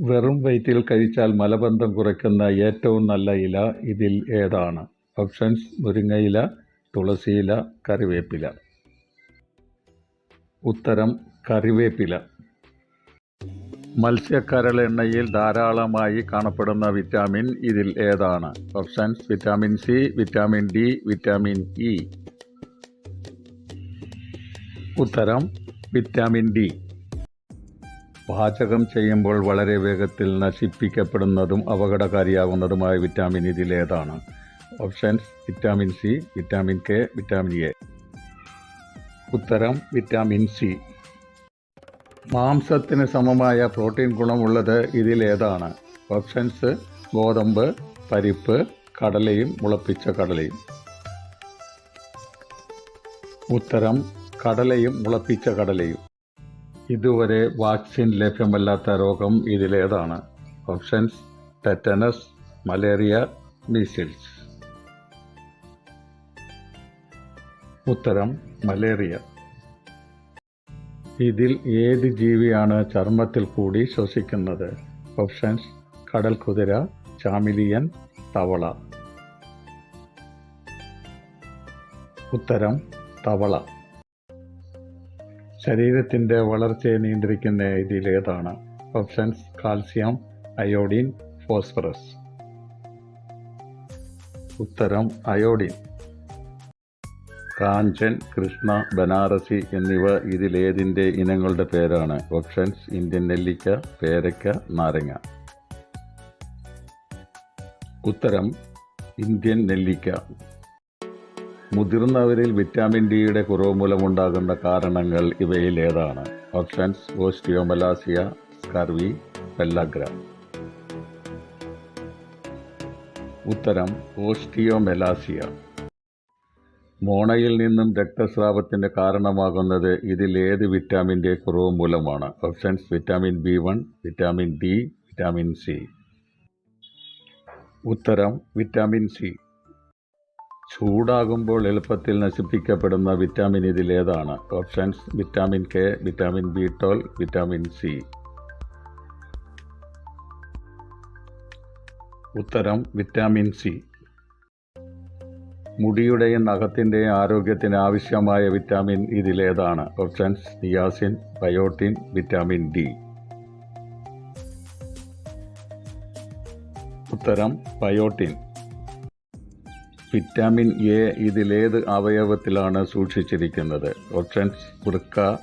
വെറും വയറ്റിൽ കഴിച്ചാൽ മലബന്ധം കുറയ്ക്കുന്ന ഏറ്റവും നല്ല ഇല ഇതിൽ ഏതാണ്? ഓപ്ഷൻസ് മുരിങ്ങയില തുളസിയില കറിവേപ്പില. ഉത്തരം കറിവേപ്പില. മത്സ്യക്കരളെണ്ണയിൽ ധാരാളമായി കാണപ്പെടുന്ന വിറ്റാമിൻ ഇതിൽ ഏതാണ്? Options vitamin C vitamin D vitamin E. ഉത്തരം വിറ്റാമിൻ ഡി. പാചകം ചെയ്യുമ്പോൾ വളരെ വേഗത്തിൽ നശിപ്പിക്കപ്പെടുന്നതും അപകടകാരിയാകുന്നതുമായ വിറ്റാമിൻ ഇതിലേതാണ്. Options vitamin C vitamin K vitamin A. ഉത്തരം വിറ്റാമിൻ സി. മാംസത്തിന് സമമായ പ്രോട്ടീൻ ഗുണമുള്ളത് ഇതിലേതാണ്. ഓപ്ഷൻസ് ഗോതമ്പ് പരിപ്പ് കടലയും മുളപ്പിച്ച കടലയും. ഉത്തരം കടലയും മുളപ്പിച്ച കടലയും. ഇതുവരെ വാക്സിൻ ലഭ്യമല്ലാത്ത രോഗം ഇതിലേതാണ്. Options tetanus malaria measles. ഉത്തരം മലേറിയ. ഇതിൽ ഏത് ജീവിയാണ് ചർമ്മത്തിൽ കൂടി ശ്വസിക്കുന്നത്? ഓപ്ഷൻസ് കടൽ കുതിര ചാമിലിയൻ തവള. ഉത്തരം തവള. ശരീരത്തിന്റെ വളർച്ചയെ നിയന്ത്രിക്കുന്ന ഇതിലേതാണ് ഓപ്ഷൻസ് കാൽസ്യം അയോഡിൻ ഫോസ്ഫറസ് ഉത്തരം അയോഡിൻ കാഞ്ചൻ കൃഷ്ണ ബനാറസി എന്നിവ ഇതിലേതിന്റെ ഇനങ്ങളുടെ പേരാണ്? ഓപ്ഷൻസ് ഇന്ത്യൻ നെല്ലിക്ക പേരക്ക നാരങ്ങ. ഉത്തരം ഇന്ത്യൻ നെല്ലിക്ക. മുതിർന്നവരിൽ വിറ്റാമിൻ ഡിയുടെ കുറവ് മൂലമുണ്ടാകുന്ന കാരണങ്ങൾ ഇവയിൽ ഏതാണ് ഓപ്ഷൻസ് ഓസ്റ്റിയോമലാസിയ സ്കർവി പെല്ലഗ്ര. ഉത്തരം ഓസ്റ്റിയോമെലാസിയ. മോണയിൽ നിന്നും രക്തസ്രാവത്തിന് കാരണമാകുന്നത് ഇതിൽ ഏത് വിറ്റാമിന്റെ കുറവ് മൂലമാണ് options vitamin B one vitamin D vitamin C. ഉത്തരം വിറ്റാമിൻ സി. ചൂടാകുമ്പോൾ എളുപ്പത്തിൽ നശിപ്പിക്കപ്പെടുന്ന വിറ്റാമിൻ ഇതിലേതാണ് options vitamin K vitamin B twelve vitamin C. ഉത്തരം വിറ്റാമിൻ സി. മുടിയുടെയും നഖത്തിന്റെയും ആരോഗ്യത്തിന് ആവശ്യമായ വിറ്റാമിൻ ഇതിലേതാണ് options niacin biotin vitamin D. ഉത്തരം ബയോട്ടിൻ. വിറ്റാമിൻ എ ഇതിലേത് അവയവത്തിലാണ് സൂക്ഷിച്ചിരിക്കുന്നത്? ഓപ്ഷൻസ് വൃക്ക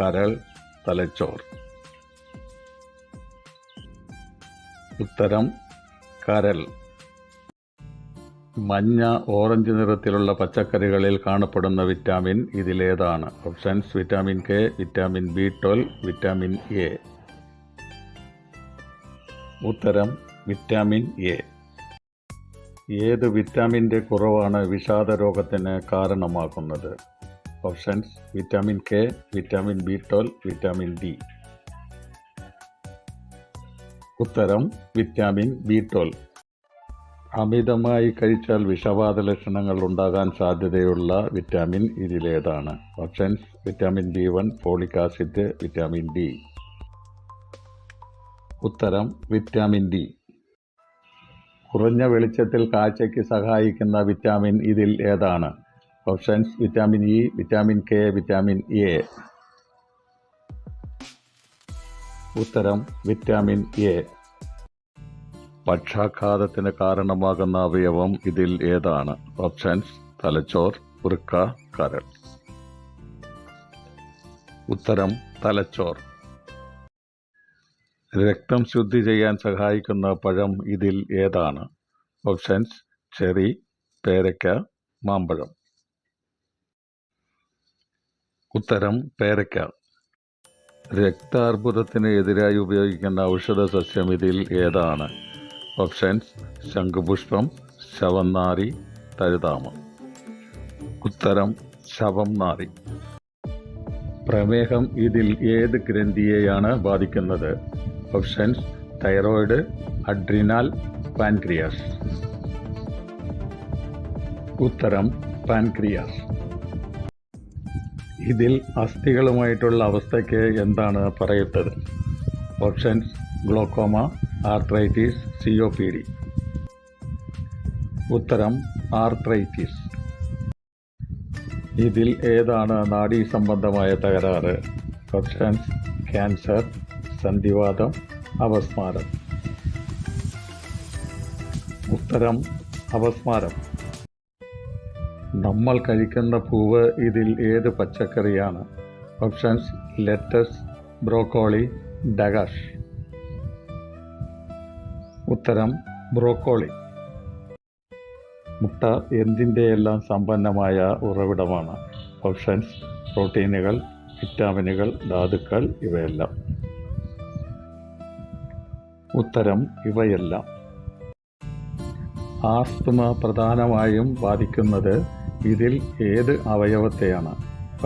കരൾ തലച്ചോർ. ഉത്തരം കരൾ. മഞ്ഞ ഓറഞ്ച് നിറത്തിലുള്ള പച്ചക്കറികളിൽ കാണപ്പെടുന്ന വിറ്റാമിൻ ഇതിലേതാണ്. Options vitamin K vitamin B twelve vitamin A. ഉത്തരം വിറ്റാമിൻ എ. ഏത് വിറ്റാമിന്റെ കുറവാണ് വിഷാദ രോഗത്തിന് കാരണമാകുന്നത്? Options vitamin K vitamin B twelve vitamin D. ഉത്തരം വിറ്റാമിൻ ബി ട്വൽവ്. അമിതമായി കഴിച്ചാൽ വിഷവാത ലക്ഷണങ്ങൾ ഉണ്ടാകാൻ സാധ്യതയുള്ള വിറ്റാമിൻ ഇതിലേതാണ്. Options vitamin B one folic acid vitamin D. ഉത്തരം വിറ്റാമിൻ ഡി. കുറഞ്ഞ വെളിച്ചത്തിൽ കാഴ്ചയ്ക്ക് സഹായിക്കുന്ന വിറ്റാമിൻ ഇതിൽ ഏതാണ്? Options vitamin E vitamin K vitamin A. ഉത്തരം വിറ്റാമിൻ എ. പക്ഷാഘാതത്തിന് കാരണമാകുന്ന അവയവം ഇതിൽ ഏതാണ്? ഓപ്ഷൻസ് തലച്ചോർ ഉറുക്ക കരൾ. ഉത്തരം തലച്ചോർ. രക്തം ശുദ്ധി ചെയ്യാൻ സഹായിക്കുന്ന പഴം ഇതിൽ ഏതാണ്? ഓപ്ഷൻസ് ചെറി പേരയ്ക്ക മാമ്പഴം. ഉത്തരം പേരയ്ക്ക. രക്താർബുദത്തിന് എതിരായി ഉപയോഗിക്കുന്ന ഔഷധ സസ്യം ഇതിൽ ഏതാണ്? ഓപ്ഷൻസ് ശംഖുപുഷ്പം ശവന്നാരി തരുതാമ. ഉത്തരം ശവം നാരി പ്രമേഹം ഇതിൽ ഏത് ഗ്രന്ഥിയെയാണ് ബാധിക്കുന്നത്? Options thyroid adrenal pancreas. ഉത്തരം പാൻക്രിയാസ്. ഇതിൽ അസ്ഥികളുമായിട്ടുള്ള അവസ്ഥയ്ക്ക് എന്താണ് പറയത്തത് options glaucoma arthritis C O P D ഉത്തരം ആർത്രൈറ്റിസ്. ഇതിൽ ഏതാണ് നാഡീ സംബന്ധമായ തകരാറ്? ഓപ്ഷൻസ് ക്യാൻസർ സന്ധിവാതം അപസ്മാരം. ഉത്തരം അപസ്മാരം. നമ്മൾ കഴിക്കുന്ന പൂവ് ഇതിൽ ഏത് പച്ചക്കറിയാണ്? ഓപ്ഷൻസ് ലെറ്റസ് ബ്രോക്കോളി ഡഗാഷ്. ഉത്തരം ബ്രോക്കോളി. മുട്ട എന്തിന്റെയെല്ലാം സമ്പന്നമായ ഉറവിടമാണ്? ഓപ്ഷൻസ് പ്രോട്ടീനുകൾ വിറ്റാമിനുകൾ ധാതുക്കൾ ഇവയെല്ലാം. ഉത്തരം ഇവയെല്ലാം. ആസ്തമ പ്രധാനമായും ബാധിക്കുന്നത് ഇതിൽ ഏത് അവയവത്തെയാണ്?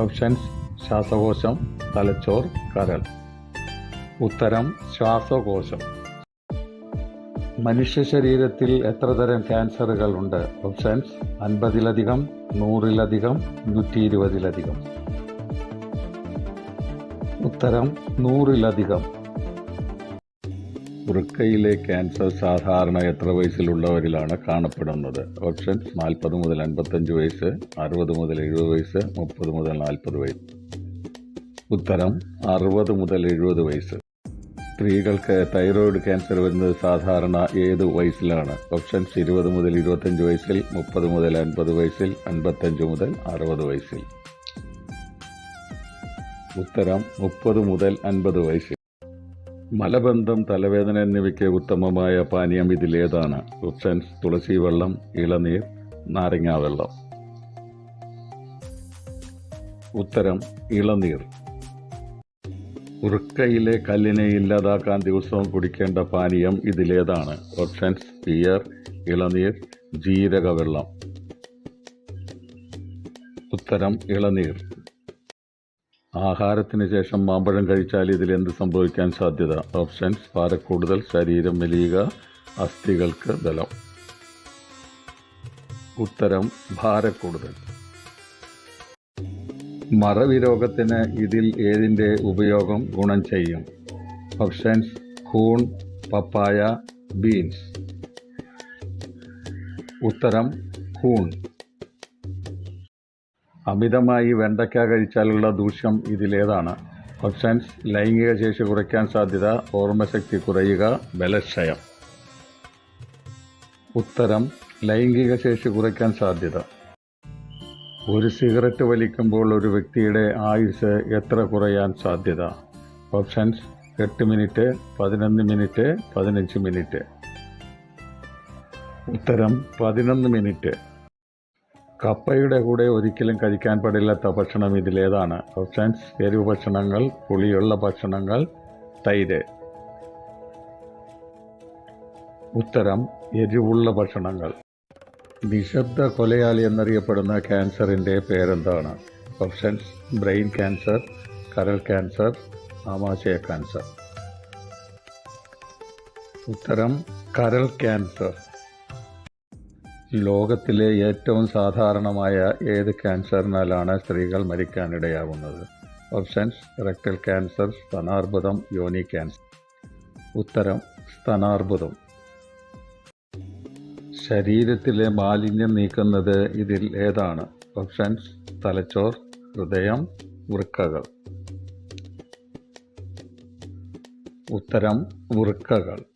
ഓപ്ഷൻസ് ശ്വാസകോശം തലച്ചോർ കരൾ. ഉത്തരം ശ്വാസകോശം. മനുഷ്യ ശരീരത്തിൽ എത്ര തരം ക്യാൻസറുകൾ ഉണ്ട്? ഓപ്ഷൻസ് അൻപതിലധികം നൂറിലധികം നൂറ്റി ഇരുപതിലധികം ഉത്തരം നൂറിലധികം. വൃക്കയിലെ ക്യാൻസർ സാധാരണ എത്ര വയസ്സിലുള്ളവരിലാണ് കാണപ്പെടുന്നത്? ഓപ്ഷൻ നാൽപ്പത് മുതൽ അൻപത്തഞ്ച് വയസ്സ് അറുപത് മുതൽ എഴുപത് വയസ്സ് മുപ്പത് മുതൽ നാൽപ്പത് വയസ്സ്. ഉത്തരം അറുപത് മുതൽ എഴുപത് വയസ്സ്. സ്ത്രീകൾക്ക് തൈറോയിഡ് ക്യാൻസർ വരുന്നത് സാധാരണ ഏത് വയസ്സിലാണ്? ഓപ്ഷൻസ് ഇരുപത് മുതൽ ഇരുപത്തഞ്ച് വയസ്സിൽ മുപ്പത് മുതൽ അൻപത് വയസ്സിൽ അൻപത്തഞ്ച് മുതൽ അറുപത് വയസ്സിൽ. ഉത്തരം മുപ്പത് മുതൽ അൻപത് വയസ്സിൽ. മലബന്ധം തലവേദന എന്നിവയ്ക്ക് ഉത്തമമായ പാനീയം ഇതിലേതാണ്. ഓപ്ഷൻസ് തുളസി വെള്ളം ഇളനീർ നാരങ്ങാ വെള്ളം ഉത്തരം ഇളനീർ. ഉറുക്കയിലെ കല്ലിനെ ഇല്ലാതാക്കാൻ ദിവസവും കുടിക്കേണ്ട പാനീയം ഇതിലേതാണ്. ഓപ്ഷൻസ് പിയർ ഇളനീർ ജീരകവെള്ളം. ഉത്തരം ഇളനീർ. ആഹാരത്തിന് ശേഷം മാമ്പഴം കഴിച്ചാൽ ഇതിൽ എന്ത് സംഭവിക്കാൻ സാധ്യത? ഓപ്ഷൻസ് പാരക്കൂടുതൽ ശരീരം മെലിയുക അസ്ഥികൾക്ക് ബലം. ഉത്തരം ഭാരക്കൂടുതൽ. മറവി രോഗത്തിന് ഇതിൽ ഏതിന്റെ ഉപയോഗം ഗുണം ചെയ്യും? ഓപ്ഷൻസ് കൂൺ പപ്പായ ബീൻസ്. ഉത്തരം കൂൺ. അമിതമായി വെണ്ടയ്ക്ക കഴിച്ചാലുള്ള ദൂഷ്യം ഇതിലേതാണ്. ഓപ്ഷൻസ് ലൈംഗിക ശേഷി കുറയ്ക്കാൻ സാധ്യത ഓർമ്മശക്തി കുറയുക ബലക്ഷയം. ഉത്തരം ലൈംഗിക ശേഷി കുറയ്ക്കാൻ സാധ്യത. ഒരു സിഗരറ്റ് വലിക്കുമ്പോൾ ഒരു വ്യക്തിയുടെ ആയുസ് എത്ര കുറയാൻ സാധ്യത? ഓപ്ഷൻസ് എട്ട് മിനിറ്റ് പതിനൊന്ന് മിനിറ്റ് പതിനഞ്ച് മിനിറ്റ്. ഉത്തരം പതിനൊന്ന് മിനിറ്റ്. കപ്പയുടെ കൂടെ ഒരിക്കലും കഴിക്കാൻ പാടില്ലാത്ത ഭക്ഷണം ഇതിലേതാണ്. ഓപ്ഷൻസ് എരിവ് ഭക്ഷണങ്ങൾ പുളിയുള്ള ഭക്ഷണങ്ങൾ തൈര്. ഉത്തരം എരിവുള്ള ഭക്ഷണങ്ങൾ. നിശബ്ദ കൊലയാളി എന്നറിയപ്പെടുന്ന ക്യാൻസറിന്റെ പേരെന്താണ്? ഓപ്ഷൻസ് ബ്രെയിൻ ക്യാൻസർ കരൾ ക്യാൻസർ ആമാശയ ക്യാൻസർ. ഉത്തരം കരൾ ക്യാൻസർ. ലോകത്തിലെ ഏറ്റവും സാധാരണമായ ഏത് ക്യാൻസറിനാലാണ് സ്ത്രീകൾ മരിക്കാനിടയാകുന്നത് ഓപ്ഷൻസ് റെക്ടൽ ക്യാൻസർ സ്തനാർബുദം യോനി ക്യാൻസർ. ഉത്തരം സ്തനാർബുദം. ശരീരത്തിലെ മാലിന്യം നീക്കുന്നത് ഇതിൽ ഏതാണ്? ഓപ്ഷൻസ് തലച്ചോർ ഹൃദയം വൃക്കകൾ. ഉത്തരം വൃക്കകൾ.